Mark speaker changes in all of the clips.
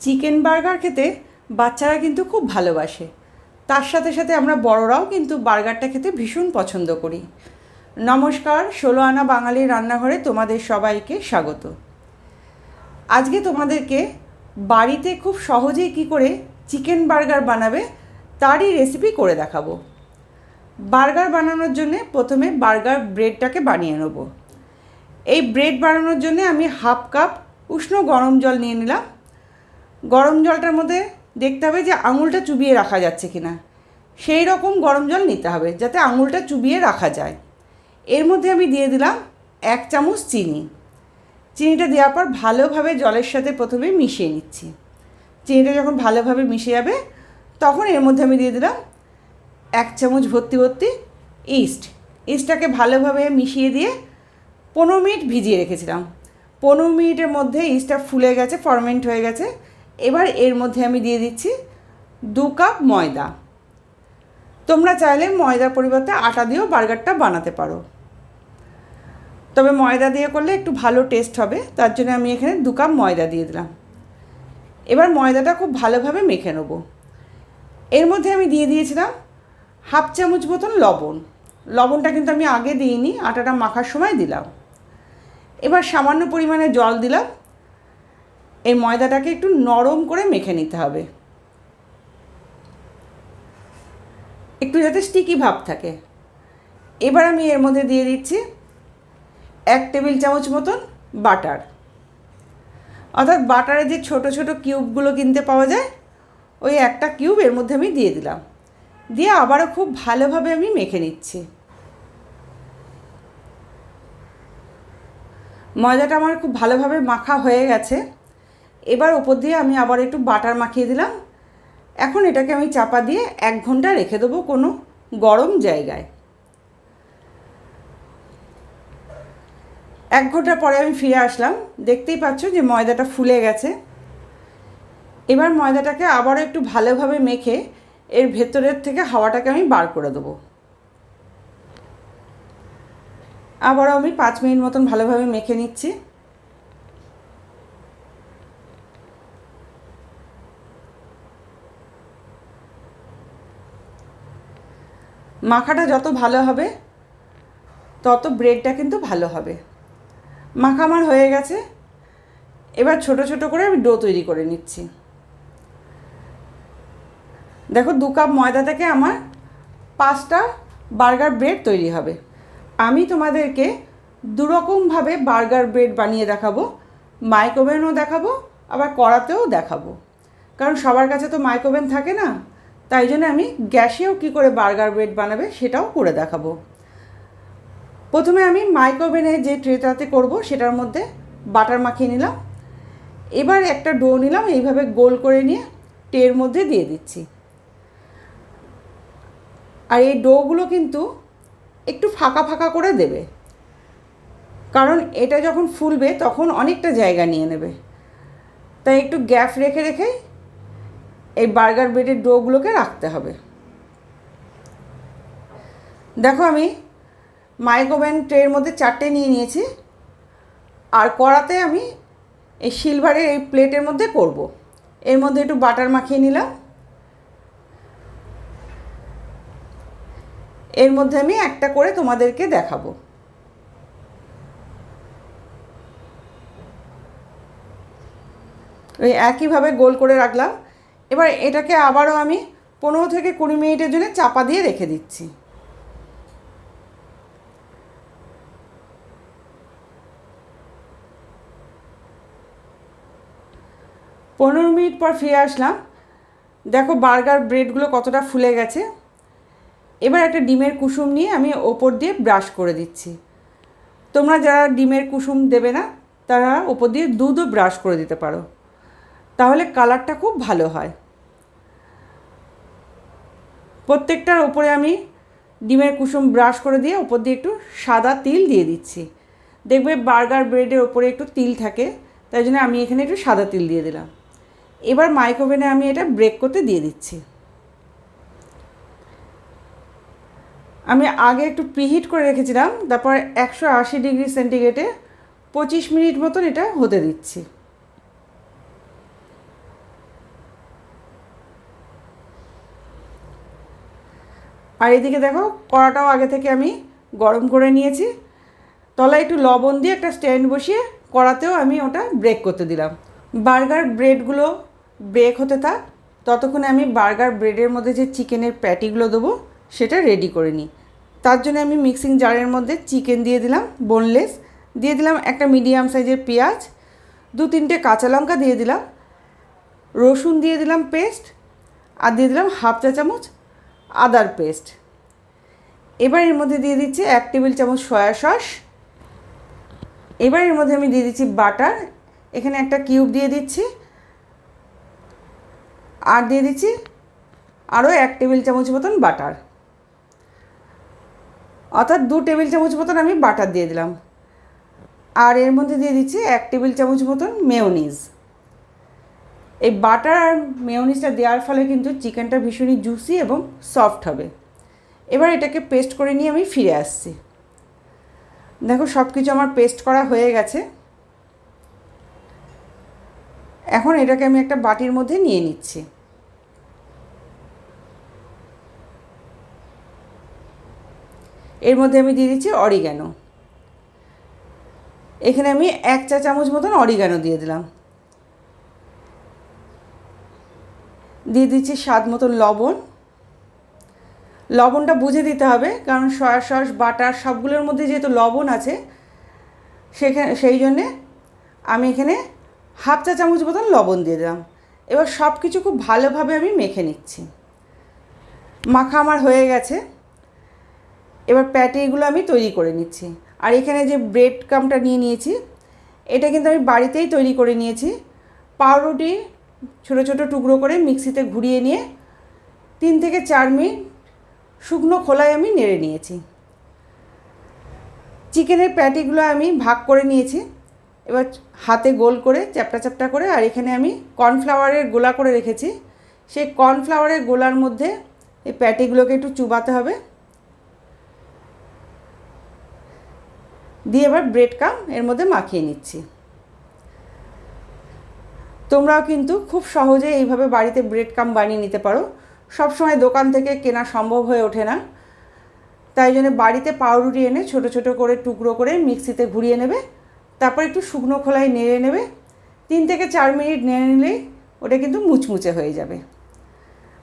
Speaker 1: Chicken burger খেতে বাচ্চারা কিন্তু খুব ভালোবাসে। তার সাথে সাথে আমরা বড়রাও কিন্তু বার্গারটা খেতে ভীষণ পছন্দ করি। নমস্কার, ষোলো আনা বাঙালির রান্নাঘরে তোমাদের সবাইকে স্বাগত। আজকে তোমাদেরকে বাড়িতে খুব সহজেই কী করে চিকেন বার্গার বানাবে তারই রেসিপি করে দেখাবো। বার্গার বানানোর জন্যে প্রথমে বার্গার ব্রেডটাকে বানিয়ে নেব। এই ব্রেড বানানোর জন্য আমি হাফ কাপ উষ্ণ গরম জল নিয়ে নিলাম। গরম জলটার মধ্যে দেখতে হবে যে আঙুলটা চুবিয়ে রাখা যাচ্ছে কি না সেই রকম গরম জল নিতে হবে যাতে আঙুলটা চুবিয়ে রাখা যায়। এর মধ্যে আমি দিয়ে দিলাম এক চামচ চিনি। চিনিটা দেওয়ার পর ভালোভাবে জলের সাথে প্রথমে মিশিয়ে নিচ্ছি। চিনিটা যখন ভালোভাবে মিশে যাবে, তখন এর মধ্যে আমি দিয়ে দিলাম এক চামচ ভর্তি ভর্তি ইস্ট। ইস্টটাকে ভালোভাবে মিশিয়ে দিয়ে পনেরো মিনিট ভিজিয়ে রেখেছিলাম। পনেরো মিনিটের মধ্যে ইস্টটা ফুলে গেছে ফরমেন্ট হয়ে গেছে। এবার এর মধ্যে আমি দিয়ে দিচ্ছি দু কাপ ময়দা। তোমরা চাইলে ময়দার পরিবর্তে আটা দিয়েও বার্গারটা বানাতে পারো। তবে ময়দা দিয়ে করলে একটু ভালো টেস্ট হবে, তার জন্য আমি এখানে দু কাপ ময়দা দিয়ে দিলাম। এবার ময়দাটা খুব ভালোভাবে মেখে নেব। এর মধ্যে আমি দিয়ে দিয়েছিলাম হাফ চামচ মতন লবণ। লবণটা কিন্তু আমি আগে দিইনি, আটাটা মাখার সময় দিলাম। এবার সামান্য পরিমাণে জল দিলাম। এই ময়দাটাকে একটু নরম করে মেখে নিতে হবে। একটু যাতে স্টিকি ভাব থাকে। এবার আমি এর মধ্যে দিয়ে দিচ্ছি এক টেবিল চামচ মতন বাটার। অর্থাৎ বাটারের যে ছোট ছোট কিউবগুলো কিনতে পাওয়া যায়, ওই একটা কিউব এর মধ্যে আমি দিয়ে দিলাম। দিয়ে আবারও খুব ভালোভাবে আমি মেখে নিচ্ছি। ময়দাটা আমার খুব ভালোভাবে মাখা হয়ে গেছে। এবার ওপর দিয়ে আমি আবার একটু বাটার মাখিয়ে দিলাম। এখন এটাকে আমি চাপা দিয়ে এক ঘণ্টা রেখে দেবো কোনো গরম জায়গায়। এক ঘণ্টা পরে আমি ফিরে আসলাম। দেখতেই পাচ্ছ যে ময়দাটা ফুলে গেছে। এবার ময়দাটাকে আবারও একটু ভালোভাবে মেখে এর ভেতরের থেকে হাওয়াটাকে আমি বার করে দেবো। আবারও আমি পাঁচ মিনিট মতন ভালোভাবে মেখে নিচ্ছি। মাখাটা যত ভালো হবে, তত ব্রেডটা কিন্তু ভালো হবে। মাখা আমার হয়ে গেছে। এবার ছোট ছোট করে আমি ডো তৈরি করে নিচ্ছি। দেখো দু কাপ ময়দা থেকে আমার পাঁচটা বার্গার ব্রেড তৈরি হবে। আমি তোমাদেরকে দুরকমভাবে বার্গার ব্রেড বানিয়ে দেখাবো মাইক্রোওভেনও দেখাবো, আবার কড়াতেও দেখাবো। কারণ সবার কাছে তো মাইক্রোওভেন থাকে না। তাই জন্য আমি গ্যাসেও কী করে বার্গার ব্রেড বানাবে সেটাও করে দেখাবো। প্রথমে আমি মাইক্রোওভেনে যে ট্রেটাতে করব সেটার মধ্যে বাটার মাখিয়ে নিলাম। এবার একটা ডো নিলাম, এইভাবে গোল করে নিয়ে টের মধ্যে দিয়ে দিচ্ছি। আর এই ডোগুলো কিন্তু একটু ফাঁকা ফাঁকা করে দেবে। কারণ এটা যখন ফুলবে তখন অনেকটা জায়গা নিয়ে নেবে। তাই একটু গ্যাপ রেখে রেখে এই বার্গার ব্রেডের ডোগুলোকে রাখতে হবে। দেখো আমি মাইক্রোওভেন ট্রের মধ্যে চারটে নিয়ে নিয়েছি। আর কড়াতে আমি এই সিলভারের এই প্লেটের মধ্যে করব। এর মধ্যে একটু বাটার মাখিয়ে নিলাম। এর মধ্যে আমি একটা করে তোমাদেরকে দেখাবো। ওই একইভাবে গোল করে রাখলাম। এবার এটাকে আবারও আমি পনেরো থেকে কুড়ি মিনিটের জন্য চাপা দিয়ে রেখে দিচ্ছি। পনেরো মিনিট পর ফিরে আসলাম। দেখো বার্গার ব্রেডগুলো কতটা ফুলে গেছে। এবার একটা ডিমের কুসুম নিয়ে আমি ওপর দিয়ে ব্রাশ করে দিচ্ছি। তোমরা যারা ডিমের কুসুম দেবে না, তারা ওপর দিয়ে দুধও ব্রাশ করে দিতে পারো। তাহলে কালারটা খুব ভালো হয়। প্রত্যেকটার ওপরে আমি ডিমের কুসুম ব্রাশ করে দিয়ে ওপর দিয়ে একটু সাদা তিল দিয়ে দিচ্ছি। দেখবে বার্গার ব্রেডের ওপরে একটু তিল থাকে, তাই জন্য আমি এখানে একটু সাদা তিল দিয়ে দিলাম। এবার মাইক্রোওভেনে আমি এটা ব্রেক করতে দিয়ে দিচ্ছি। আমি আগে একটু প্রিহিট করে রেখেছিলাম, তারপর একশো আশি ডিগ্রি সেন্টিগ্রেডে পঁচিশ মিনিট মতন এটা হতে দিচ্ছি। আর এদিকে দেখো, কড়াটাও আগে থেকে আমি গরম করে নিয়েছি। তলায় একটু লবণ দিয়ে একটা স্ট্যান্ড বসিয়ে কড়াতেও আমি ওটা ব্রেক করতে দিলাম। বার্গার ব্রেডগুলো ব্রেক হতে থাক, ততক্ষণে আমি বার্গার ব্রেডের মধ্যে যে চিকেনের প্যাটিগুলো দেবো, সেটা রেডি করে নিই। তার জন্য আমি মিক্সিং জারের মধ্যে চিকেন দিয়ে দিলাম বোনলেস দিয়ে দিলাম একটা মিডিয়াম সাইজের পেঁয়াজ, দু তিনটে কাঁচা লঙ্কা দিয়ে দিলাম, রসুন দিয়ে দিলাম পেস্ট আর দিয়ে দিলাম হাফ চা চামচ আদার পেস্ট। এবার এর মধ্যে দিয়ে দিচ্ছি এক টেবিল চামচ সয়া সস। এবার এর মধ্যে আমি দিয়ে দিচ্ছি বাটার। এখানে একটা কিউব দিয়ে দিচ্ছি। আর দিয়ে দিচ্ছি আরও এক টেবিল চামচ মতন বাটার। অর্থাৎ দু টেবিল চামচ মতন আমি বাটার দিয়ে দিলাম। আর এর মধ্যে দিয়ে দিচ্ছি এক টেবিল চামচ মতন মেয়োনিজ। এই বাটার আর মেয়োনিজটা দেওয়ার ফলে কিন্তু চিকেনটা ভীষণই জুসি এবং সফট হবে। এবার এটাকে পেস্ট করে নিয়ে আমি ফিরে আসছি। দেখো সব কিছু আমার পেস্ট করা হয়ে গেছে। এখন এটাকে আমি একটা বাটির মধ্যে নিয়ে নিচ্ছি। এর মধ্যে আমি দিয়ে দিচ্ছি অরিগ্যানো এখানে আমি এক চা চামচ মতন অরিগ্যানো দিয়ে দিলাম। দিয়ে দিচ্ছি স্বাদ মতো লবণ। লবণটা বুঝে দিতে হবে, কারণ সয়া সস, বাটার সবগুলোর মধ্যে যেহেতু লবণ আছে সেখানে সেই জন্যে আমি এখানে হাফ চা চামচ মতন লবণ দিয়ে দিলাম। এবার সব কিছু খুব ভালোভাবে আমি মেখে নিচ্ছি। মাখা আমার হয়ে গেছে। এবার প্যাটিগুলো আমি তৈরি করে নিচ্ছি। আর এখানে যে ব্রেড কামটা নিয়ে নিয়েছি, এটা কিন্তু আমি বাড়িতেই তৈরি করে নিয়েছি। পাউরুটি ছোটো ছোটো টুকরো করে মিক্সিতে ঘুরিয়ে নিয়ে তিন থেকে চার মিনিট শুকনো খোলায় আমি নেড়ে নিয়েছি। চিকেনের প্যাটিগুলো আমি ভাগ করে নিয়েছি। এবার হাতে গোল করে, চ্যাপটা চ্যাপটা করে, আর এখানে আমি কর্নফ্লাওয়ারের গোলা করে রেখেছি। সেই কর্নফ্লাওয়ারের গোলার মধ্যে এই প্যাটিগুলোকে একটু চুবাতে হবে। দিয়ে এবার ব্রেড কাম এর মধ্যে মাখিয়ে নিচ্ছি। তোমরাও কিন্তু খুব সহজে এইভাবে বাড়িতে ব্রেড কাম বানিয়ে নিতে পারো। সবসময় দোকান থেকে কেনা সম্ভব হয়ে ওঠে না। তাই জন্য বাড়িতে পাউরুটি এনে ছোট ছোট করে টুকরো করে মিক্সিতে ঘুরিয়ে নেবে, তারপর একটু শুকনো খোলায় নেড়ে নেবে। তিন থেকে চার মিনিট নেড়ে নিলেই ওটা কিন্তু মুচমুচে হয়ে যাবে।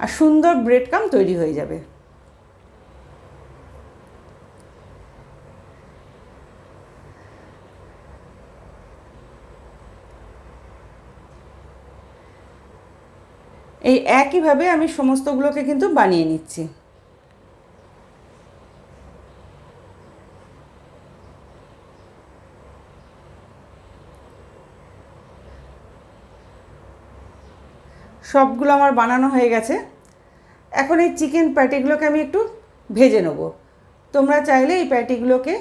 Speaker 1: আর সুন্দর ব্রেড কাম তৈরি হয়ে যাবে। এই একইভাবে আমি সমস্তগুলোকে কিন্তু বানিয়ে নিচ্ছি। সবগুলো আমার বানানো হয়ে গেছে। এখন এই চিকেন প্যাটিগুলোকে আমি একটু ভেজে নেব। তোমরা চাইলে এই প্যাটিগুলোকে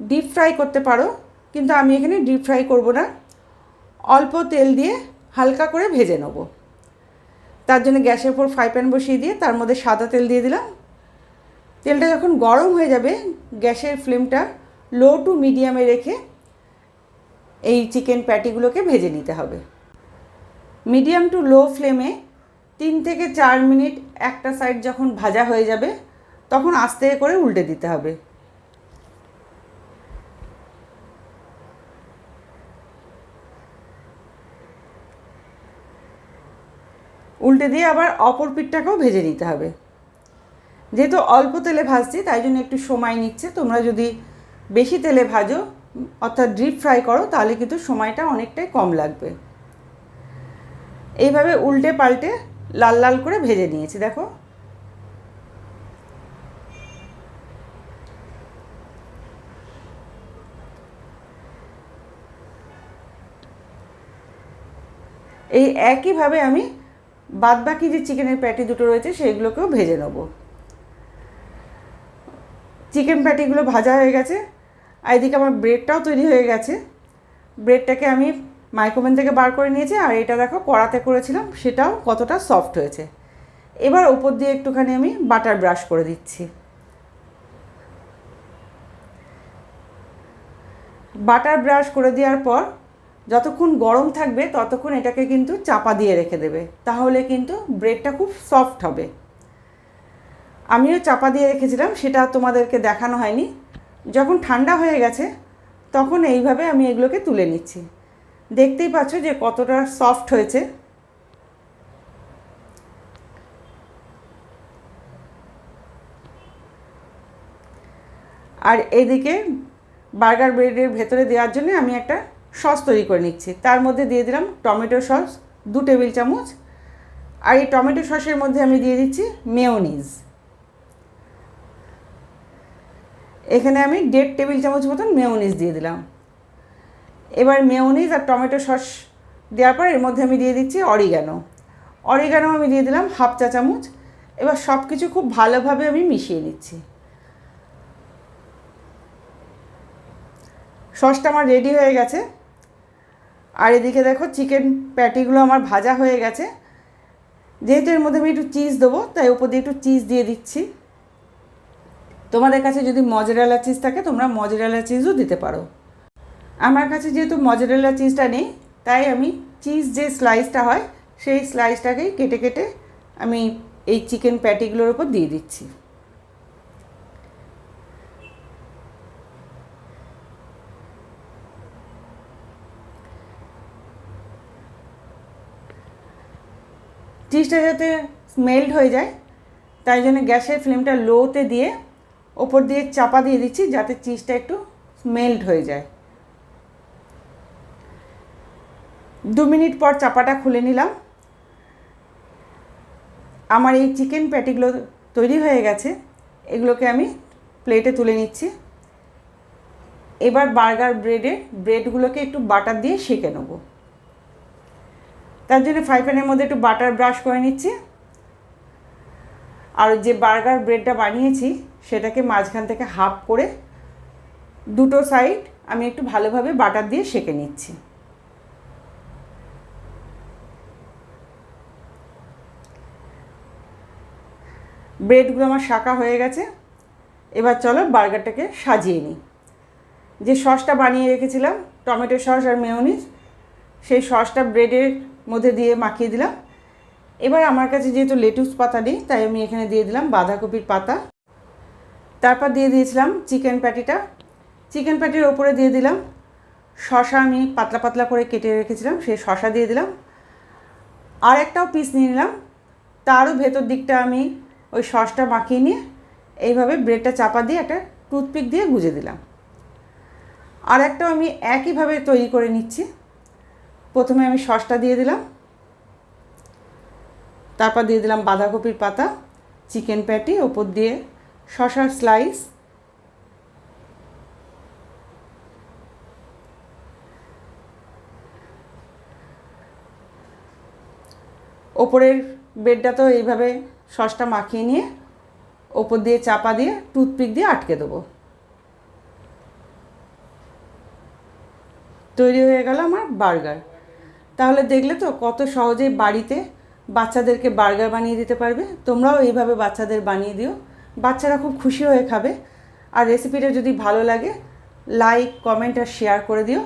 Speaker 1: ডিপ ফ্রাই করতে পারো, কিন্তু আমি এখানে ডিপ ফ্রাই করব না। অল্প তেল দিয়ে হালকা করে ভেজে নেব। তার জন্য গ্যাসের উপর ফ্রাই প্যান বসিয়ে দিয়ে তার মধ্যে সাদা তেল দিয়ে দিলাম। তেলটা যখন গরম হয়ে যাবে, গ্যাসের ফ্লেমটা লো টু মিডিয়ামে রেখে এই চিকেন প্যাটিগুলোকে ভেজে নিতে হবে। মিডিয়াম টু লো ফ্লেমে তিন থেকে চার মিনিট একটা সাইড যখন ভাজা হয়ে যাবে, তখন আস্তে করে উল্টে দিতে হবে। উল্টে দিয়ে আবার অপর পিঠটাকেও ভেজে নিতে হবে। যেহেতু অল্প তেলে ভাজছি, তাই জন্য একটু সময় নিচ্ছে। তোমরা যদি বেশি তেলে ভাজো, অর্থাৎ ডিপ ফ্রাই করো, তাহলে কিন্তু সময়টা অনেকটাই কম লাগবে। এইভাবে উল্টে পাল্টে লাল লাল করে ভেজে নিয়েছি, দেখো। এই একইভাবে আমি বাদ বাকি যে চিকেনের প্যাটি দুটো রয়েছে, সেইগুলোকেও ভেজে নেব। চিকেন প্যাটিগুলো ভাজা হয়ে গেছে। আর এদিকে আমার ব্রেডটাও তৈরি হয়ে গেছে। ব্রেডটাকে আমি মাইক্রোওভেন থেকে বার করে নিয়েছি, আর এটা দেখো কড়াতে করেছিলাম, সেটাও কতটা সফট হয়েছে। এবার ওপর দিয়ে একটুখানি আমি বাটার ব্রাশ করে দিচ্ছি। বাটার ব্রাশ করে দেওয়ার পর যতক্ষণ গরম থাকবে, ততক্ষণ এটাকে কিন্তু চাপা দিয়ে রেখে দেবে। তাহলে কিন্তু ব্রেডটা খুব সফট হবে। আমিও চাপা দিয়ে রেখেছিলাম, সেটা তোমাদেরকে দেখানো হয়নি। যখন ঠান্ডা হয়ে গেছে, তখন এইভাবে আমি এগুলোকে তুলে নিচ্ছি। দেখতেই পাচ্ছ যে কতটা সফট হয়েছে। আর এদিকে বার্গার ব্রেডের ভেতরে দেওয়ার জন্য আমি একটা সস তৈরি করে নিচ্ছি। তার মধ্যে দিয়ে দিলাম টমেটো সস, দু টেবিল চামচ। আর এই টমেটো সসের মধ্যে আমি দিয়ে দিচ্ছি মেয়োনিজ। এখানে আমি দেড় টেবিল চামচ মতন মেয়োনিজ দিয়ে দিলাম। এবার মেয়োনিজ আর টমেটো সস দেওয়ার পর এর মধ্যে আমি দিয়ে দিচ্ছি অরিগ্যানো অরিগ্যানো আমি দিয়ে দিলাম হাফ চা চামচ। এবার সব কিছু খুব ভালোভাবে আমি মিশিয়ে নিচ্ছি। সসটা আমার রেডি হয়ে গেছে। আর এদিকে দেখো চিকেন প্যাটিগুলো আমার ভাজা হয়ে গেছে। যেহেতু এর মধ্যে আমি একটু চিজ দেবো, তাই ওপর দিয়ে একটু চিজ দিয়ে দিচ্ছি। তোমাদের কাছে যদি মজরেলা চিজ থাকে, তোমরা মজরেলা চিজও দিতে পারো। আমার কাছে যেহেতু মজরেলা চিজটা নেই, তাই আমি চিজ যে স্লাইসটা হয়, সেই স্লাইসটাকেই কেটে কেটে আমি এই চিকেন প্যাটিগুলোর উপর দিয়ে দিচ্ছি। চিজটা যাতে স্মেল্ট হয়ে যায়, তাই জন্য গ্যাসের ফ্লেমটা লোতে দিয়ে ওপর দিয়ে চাপা দিয়ে দিচ্ছি যাতে চিজটা একটু মেল্ট হয়ে যায়। দু মিনিট পর চাপাটা খুলে নিলাম। আমার এই চিকেন প্যাটিগুলো তৈরি হয়ে গেছে, এগুলোকে আমি প্লেটে তুলে নিচ্ছি। এবার বার্গার ব্রেডের ব্রেডগুলোকে একটু বাটার দিয়ে সেঁকে নেব। তার জন্য ফ্রাই প্যানের মধ্যে একটু বাটার ব্রাশ করে নিচ্ছি। আর যে বার্গার ব্রেডটা বানিয়েছি, সেটাকে মাঝখান থেকে হাফ করে দুটো সাইড আমি একটু ভালোভাবে বাটার দিয়ে সেঁকে নিচ্ছি। ব্রেডগুলো আমার শাঁকা হয়ে গেছে। এবার চলো বার্গারটাকে সাজিয়ে নিই। যে সসটা বানিয়ে রেখেছিলাম, টমেটো সস আর মেয়নিজ সেই সসটা ব্রেডের মধ্যে দিয়ে মাখিয়ে দিলাম। এবার আমার কাছে যেহেতু লেটুস পাতা নেই, তাই আমি এখানে দিয়ে দিলাম বাঁধাকপির পাতা। তারপর দিয়ে দিয়েছিলাম চিকেন প্যাটিটা। চিকেন প্যাটির ওপরে দিয়ে দিলাম শশা আমি পাতলা পাতলা করে কেটে রেখেছিলাম, সেই শশা দিয়ে দিলাম। আর একটাও পিস নিয়ে নিলাম। তারও ভেতর দিকটা আমি ওই সসটা মাখিয়ে নিয়ে এইভাবে ব্রেডটা চাপা দিয়ে একটা টুথপিক দিয়ে গুজে দিলাম। আর একটাও আমি একইভাবে তৈরি করে নিচ্ছি। প্রথমে আমি সসটা দিয়ে দিলাম। তারপর দিয়ে দিলাম বাঁধাকপির পাতা, চিকেন প্যাটি, ওপর দিয়ে শশার স্লাইস ওপরের বেডটা তো এইভাবে সসটা মাখিয়ে নিয়ে ওপর দিয়ে চাপা দিয়ে টুথপিক দিয়ে আটকে দেবো। তৈরি হয়ে গেল আমার বার্গার। তাহলে দেখলে তো কত সহজেই বাড়িতে বাচ্চাদেরকে বার্গার বানিয়ে দিতে পারবে। তোমরাও এইভাবে বাচ্চাদের বানিয়ে দিও। বাচ্চারা খুব খুশি হয়ে খাবে। আর রেসিপিটা যদি ভালো লাগে লাইক কমেন্ট আর শেয়ার করে দিও।